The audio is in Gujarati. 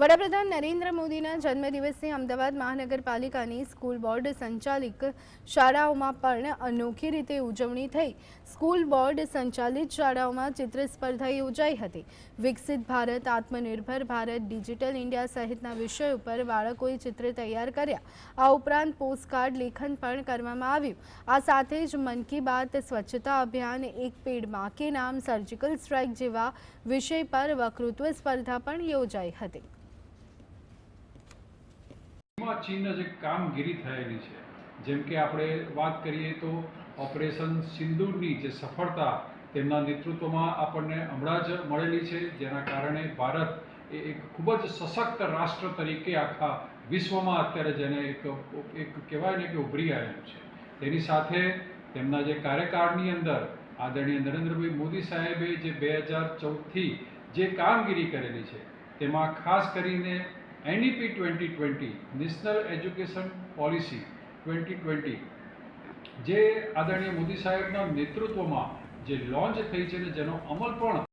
વડાપ્રધાન નરેન્દ્ર મોદીના જન્મદિવસે અમદાવાદ મહાનગરપાલિકાની સ્કૂલ બોર્ડ સંચાલિત શાળાઓમાં પણ અનોખી રીતે ઉજવણી થઈ. સ્કૂલ બોર્ડ સંચાલિત શાળાઓમાં ચિત્ર સ્પર્ધા યોજાઈ હતી. વિકસિત ભારત, આત્મનિર્ભર ભારત, ડિજિટલ ઇન્ડિયા સહિતના વિષય ઉપર બાળકોએ ચિત્ર તૈયાર કર્યા. આ ઉપરાંત પોસ્ટકાર્ડ લેખન પણ કરવામાં આવ્યું. આ સાથે જ મન કી બાત સ્વચ્છતા અભિયાન, એક પેડમાં કે નામ સર્જિકલ સ્ટ્રાઇક જેવા વિષય પર વક્તૃત્વ સ્પર્ધા પણ યોજાઈ હતી. ચીન જે કામગીરી થયેલી છે, જેમ કે આપણે વાત કરીએ તો ઓપરેશન સિંદૂરની જે સફળતા તેમના નેતૃત્વમાં આપણને હમણાં જ મળેલી છે, જેના કારણે ભારત એ એક ખૂબ જ સશક્ત રાષ્ટ્ર તરીકે આખા વિશ્વમાં અત્યારે જેને એક એક કહેવાય ને કે ઉભરી આવ્યું છે. તેની સાથે તેમના જે કાર્યકાળની અંદર આદરણીય નરેન્દ્રભાઈ મોદી સાહેબે જે બે હજાર ચૌદથી જે કામગીરી કરેલી છે, તેમાં ખાસ કરીને NEP twenty twenty national education policy twenty twenty જે આદરણીય મોદી સાહેબના નેતૃત્વમાં જે લોન્ચ થઈ છે ને જેનો અમલ પણ